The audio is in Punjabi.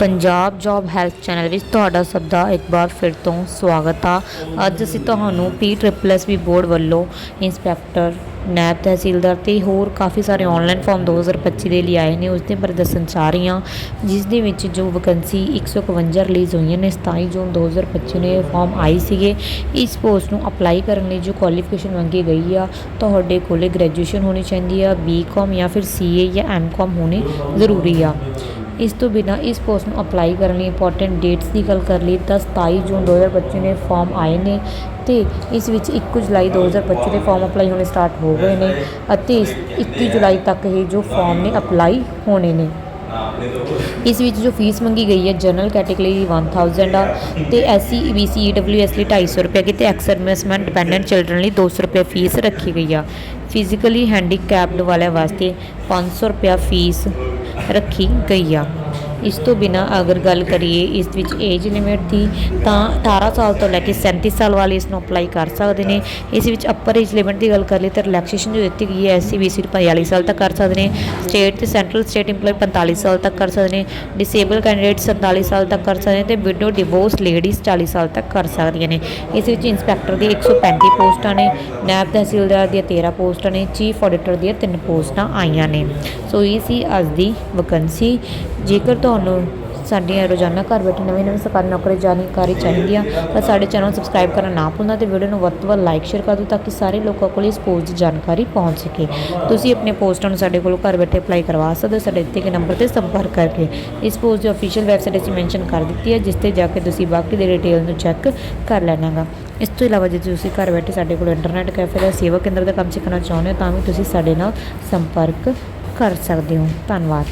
ਪੰਜਾਬ ਜੌਬ ਹੈਲਥ ਚੈਨਲ ਵਿੱਚ ਤੁਹਾਡਾ ਸਭ ਦਾ ਇੱਕ ਵਾਰ ਫਿਰ ਤੋਂ ਸਵਾਗਤ ਆ। ਅੱਜ ਅਸੀਂ ਤੁਹਾਨੂੰ P triple S B board ਵੱਲੋਂ ਇੰਸਪੈਕਟਰ ਨੈਬ ਤਹਿਸੀਲਦਾਰ ਤੇ ਹੋਰ ਕਾਫੀ ਸਾਰੇ ਆਨਲਾਈਨ ਫਾਰਮ 2025 ਦੇ ਲਈ ਆਏ ਨੇ, ਉਸ ਦੇ ਬਾਰੇ ਦੱਸਣ ਚਾਹ ਰਹੀ ਹਾਂ, ਜਿਸ ਦੇ ਵਿੱਚ ਜੋ ਵੈਕੈਂਸੀ 151 ਰਿਲੀਜ਼ ਹੋਈਆਂ ਨੇ 27 ਜੂਨ 2025 ਨੂੰ ਇਹ ਫਾਰਮ ਆਈ ਸੀਗੇ। ਇਸ ਪੋਸਟ ਨੂੰ ਅਪਲਾਈ ਕਰਨ ਲਈ ਜੋ ਕੁਆਲੀਫਿਕੇਸ਼ਨ ਮੰਗੀ ਗਈ ਆ, ਤੁਹਾਡੇ ਕੋਲੇ ਗ੍ਰੈਜੂਏਸ਼ਨ ਹੋਣੀ ਚਾਹੀਦੀ ਆ ਬੀਕਾਮ ਜਾਂ ਫਿਰ ਸੀਏ ਜਾਂ ਐਮਕਾਮ ਹੋਣੀ ਜ਼ਰੂਰੀ ਆ। ਇਸ ਤੋਂ ਬਿਨਾ ਇਸ ਪੋਸਟ ਨੂੰ ਅਪਲਾਈ ਕਰਨ ਲਈ ਇੰਪੋਰਟੈਂਟ ਡੇਟਸ ਦੀ ਗੱਲ ਕਰ ਲਈ ਤਾਂ 27 ਜੂਨ 2025 ਨੇ ਫਾਰਮ ਆਏ ਨੇ ਤੇ ਇਸ ਵਿੱਚ 1 ਜੁਲਾਈ 2025 ਦੇ ਫਾਰਮ ਅਪਲਾਈ ਹੋਣੇ ਸਟਾਰਟ ਹੋ ਗਏ ਨੇ ਅਤੇ ਇਸ 21 ਜੁਲਾਈ ਤੱਕ ਇਹ ਜੋ ਫਾਰਮ ਨੇ ਅਪਲਾਈ ਹੋਣੇ ਨੇ। ਇਸ ਵਿੱਚ ਜੋ ਫੀਸ ਮੰਗੀ ਗਈ ਹੈ ਜਨਰਲ ਕੈਟਾਗਰੀ ਦੀ 1000 ਆ ਤੇ ਐਸਸੀ ਬੀਸੀ ਈਡਬਲਯੂਐਸ ਲਈ 250 ਰੁਪਏ ਕੀਤੀ ਐਕਸ ਸਰਵਿਸਮੈਨ ਡਿਪੈਂਡੈਂਟ ਚਿਲਡਰਨ ਲਈ 200 ਰੁਪਏ ਫੀਸ ਰੱਖੀ ਗਈ ਆ। ਫਿਜ਼ੀਕਲੀ ਹੈਂਡੀਕੈਪਡ ਵਾਲਿਆਂ ਵਾਸਤੇ 500 ਰੁਪਏ ਫੀਸ ਰੱਖੀ ਗਈ ਆ। ਇਸ ਤੋਂ ਬਿਨਾ ਅਗਰ ਗੱਲ ਕਰੀਏ ਇਸ ਵਿੱਚ ਏਜ ਲਿਮਿਟ ਦੀ, ਤਾਂ 18 ਸਾਲ ਤੋਂ ਲੈ ਕੇ 37 ਸਾਲ ਵਾਲੇ ਇਸ ਨੂੰ ਅਪਲਾਈ ਕਰ ਸਕਦੇ ਨੇ। ਇਸ ਵਿੱਚ ਅਪਰ ਏਜ ਲਿਮਿਟ ਦੀ ਗੱਲ ਕਰ ਲਈ ਤਾਂ ਰਿਲੈਕਸੇਸ਼ਨ ਜੋ ਦਿੱਤੀ ਗਈ ਹੈ ਐਸਸੀ ਬੀਸੀ 45 ਸਾਲ ਤੱਕ ਕਰ ਸਕਦੇ ਨੇ। ਸਟੇਟ ਤੇ ਸੈਂਟਰਲ ਸਟੇਟ EMPLOYE 45 ਸਾਲ ਤੱਕ ਕਰ ਸਕਦੇ ਨੇ। ਡਿਸੇਬਲ ਕੈਂਡੀਡੇਟ 47 ਸਾਲ ਤੱਕ ਕਰ ਸਕਦੇ ਨੇ ਤੇ ਵਿਡੋ ਡਿਵੋਰਸ ਲੇਡੀਜ਼ 40 ਸਾਲ ਤੱਕ ਕਰ ਸਕਦੀਆਂ ਨੇ। ਇਸ ਵਿੱਚ ਇੰਸਪੈਕਟਰ ਦੀ 135 ਪੋਸਟਾਂ ਨੇ ਨੈਬ ਤਹਿਸੀਲਦਾਰ ਦੀਆਂ 13 ਪੋਸਟਾਂ ਨੇ ਚੀਫ ਆਡੀਟਰ ਦੀਆਂ 3 ਪੋਸਟਾਂ ਆਈਆਂ ਨੇ। ਸੋ ਇਹ ਸੀ ਅੱਜ ਦੀ ਵੈਕੈਂਸੀ ਜੇਕਰ ਤੁਹਾਨੂੰ ਸਾਡੀਆਂ ਰੋਜ਼ਾਨਾ ਘਰ ਬੈਠੇ ਨਵੀਂ ਨਵੀਂ ਸਰਕਾਰੀ ਨੌਕਰੀ ਜਾਣਕਾਰੀ ਚਾਹੀਦੀ ਆ ਤਾਂ ਸਾਡੇ ਚੈਨਲ ਨੂੰ ਸਬਸਕ੍ਰਾਈਬ ਕਰਨਾ ਨਾ ਭੁੱਲਣਾ ਤੇ ਵੀਡੀਓ ਨੂੰ ਵੱਧ ਤੋਂ ਵੱਧ ਲਾਈਕ ਸ਼ੇਅਰ ਕਰ ਦਿਓ ਤਾਂ ਕਿ ਸਾਰੇ ਲੋਕਾਂ ਕੋਲ ਇਸ ਪੋਸਟ ਦੀ ਜਾਣਕਾਰੀ ਪਹੁੰਚ ਸਕੇ। ਤੁਸੀਂ ਆਪਣੇ ਪੋਸਟਾਂ ਨੂੰ ਸਾਡੇ ਕੋਲੋਂ ਘਰ ਬੈਠੇ ਅਪਲਾਈ ਕਰਵਾ ਸਕਦੇ ਹੋ, ਸਾਡੇ ਦਿੱਤੇ ਗਏ ਨੰਬਰ ਤੇ ਸੰਪਰਕ ਕਰਕੇ। ਇਸ ਪੋਸਟ ਦੀ ਅਫੀਸ਼ੀਅਲ ਵੈਬਸਾਈਟ ਅਸੀਂ ਮੈਂਸ਼ਨ ਕਰ ਦਿੱਤੀ ਹੈ, ਜਿਸ ਤੇ ਜਾ ਕੇ ਤੁਸੀਂ ਬਾਕੀ ਦੇ ਡਿਟੇਲ ਨੂੰ ਚੈੱਕ ਕਰ ਲੈਣਾਗਾ। ਇਸ ਤੋਂ ਇਲਾਵਾ ਜੇ ਤੁਸੀਂ ਘਰ ਬੈਠੇ ਸਾਡੇ ਕੋਲ ਇੰਟਰਨੈਟ ਕੈਫੇ ਦਾ ਸੇਵਾ ਕੇਂਦਰ ਦਾ ਕੰਮ ਸਿੱਖਣਾ ਚਾਹੁੰਦੇ ਹੋ, ਤਾਂ ਵੀ ਤੁਸੀਂ ਸਾਡੇ ਨਾਲ ਸੰਪਰਕ ਕਰ ਸਕਦੇ ਹੋ। ਧੰਨਵਾਦ।